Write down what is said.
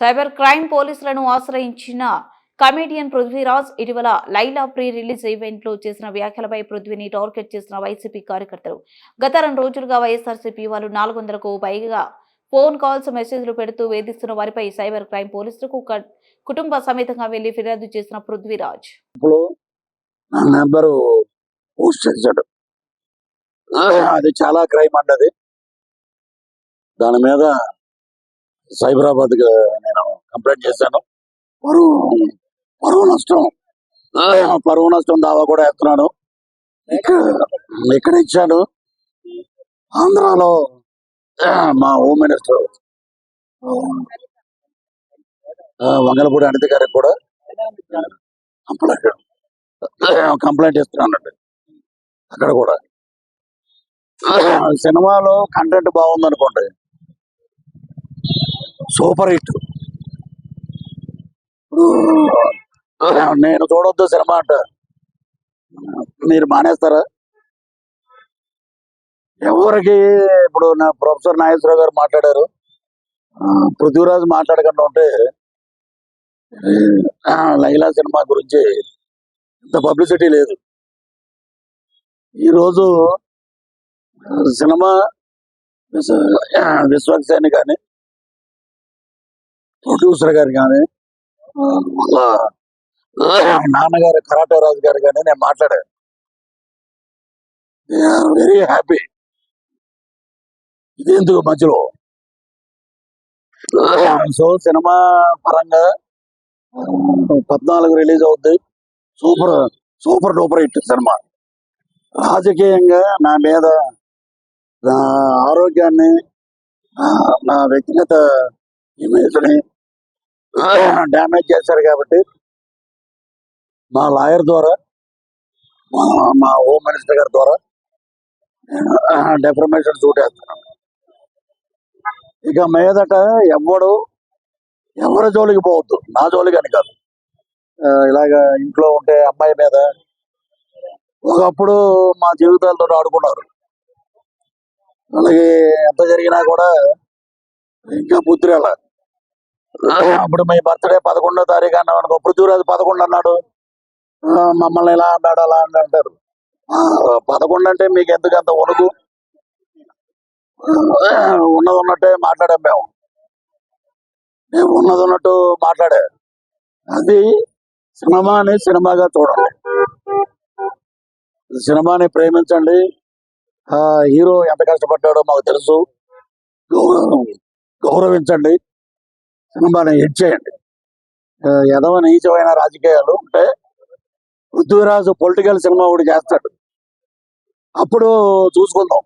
Cyber crime పోలీసులను ఆశ్రయించిన comedian Prithviraj ఇటీవల లైలా ప్రీ రిలీజ్ ఈవెంట్లో చేసిన వ్యాఖ్యలపై పృథ్వీని టార్గెట్ చేసిన వైసీపీ కార్యకర్తలు. గత రెండు రోజులుగా వైఎస్ఆర్సీపీ వాళ్ళు నాలుగు వందలకు పైగా ఫోన్ కాల్స్ మెసేజ్లు పెడుతూ వేధిస్తున్న వారిపై సైబర్ క్రైమ్ పోలీసులకు కుటుంబ సమేతంగా వెళ్ళి ఫిర్యాదు చేసిన పృథ్వీరాజ్. అది చాలా క్రైమ్ అండి దాని మీద సైబరాబాద్ నేను కంప్లైంట్ చేశాను. పరువు పరువు నష్టం. పరువు నష్టం దావా కూడా వేస్తున్నాను ఇక్కడ ఇచ్చాను. ఆంధ్రాలో మా హోమ్ మినిస్టర్ వంగలపూడి అనిత గారికి కూడా కంప్లైంట్ కంప్లైంట్ ఇస్తున్నానండి అక్కడ కూడా. సినిమాలో కంటెంట్ బాగుంది అనుకోండి సూపర్ హిట్. నేను చూడొద్దు సినిమా అంట. మీరు మానేస్తారా? ఎవరికి ఇప్పుడు నా ప్రొఫెసర్ నాగేశ్వరరావు గారు మాట్లాడారు. ఆ, పృథ్వీరాజ్ మాట్లాడకుండా ఉంటే ఆ, లైలా సినిమా గురించి ఇంత పబ్లిసిటీ లేదు. ఈరోజు సినిమా విశ్వ- విశ్వక్సేన్ కానీ ప్రొడ్యూసర్ గారు కానీ వాళ్ళ నాన్నగారు కరాటే రాజు గారు కానీ నేను మాట్లాడాను వెరీ హ్యాపీ ఇది ఎందుకు మధ్యలో సో సినిమా పరంగా ఆ, పద్నాలుగు రిలీజ్ అవుద్ది super super duper hit cinema రాజకీయంగా నా మీద నా ఆరోగ్యాన్ని ఆ, నా వ్యక్తిగత ఇమేజ్ని డ్యామేజ్ చేశారు కాబట్టి మా లాయర్ ద్వారా మా మా హోమ్ మినిస్టర్ గారి ద్వారా డెఫర్మేషన్ సూట్ వేస్తున్నాను ఇక మీదట ఎవడు ఎవరి జోలికి పోవద్దు. నా జోలికి అని కాదు. ఇలాగ ఇంట్లో ఉంటే అమ్మాయి మీద ఒకప్పుడు మా జీవితాలతో ఆడుకున్నారు. అలాగే ఎంత జరిగినా కూడా ఇంకా బుద్ధి రాల అప్పుడు మీ బర్త్డే పదకొండో తారీఖు అన్నాం అనుకో పృథ్వీరాజు పదకొండు అన్నాడు. మమ్మల్ని ఇలా అన్నాడు అలా అని అంటారు. ఆ, పదకొండు అంటే మీకు ఎందుకు అంత ఉనుకు ఉన్నది ఉన్నట్టే మాట్లాడాం మేము. మేము ఉన్నది ఉన్నట్టు మాట్లాడే అది సినిమాని సినిమాగా చూడండి. సినిమాని ప్రేమించండి. ఆ హీరో ఎంత కష్టపడ్డాడో మాకు తెలుసు. గౌరవం గౌరవించండి. సినిమాని హిట్ చేయండి. ఎదవ నీచమైన రాజకీయాలు ఉంటే పృథ్వీరాజు పొలిటికల్ సినిమా ఒకటి చేస్తాడు. అప్పుడు చూసుకుందాం.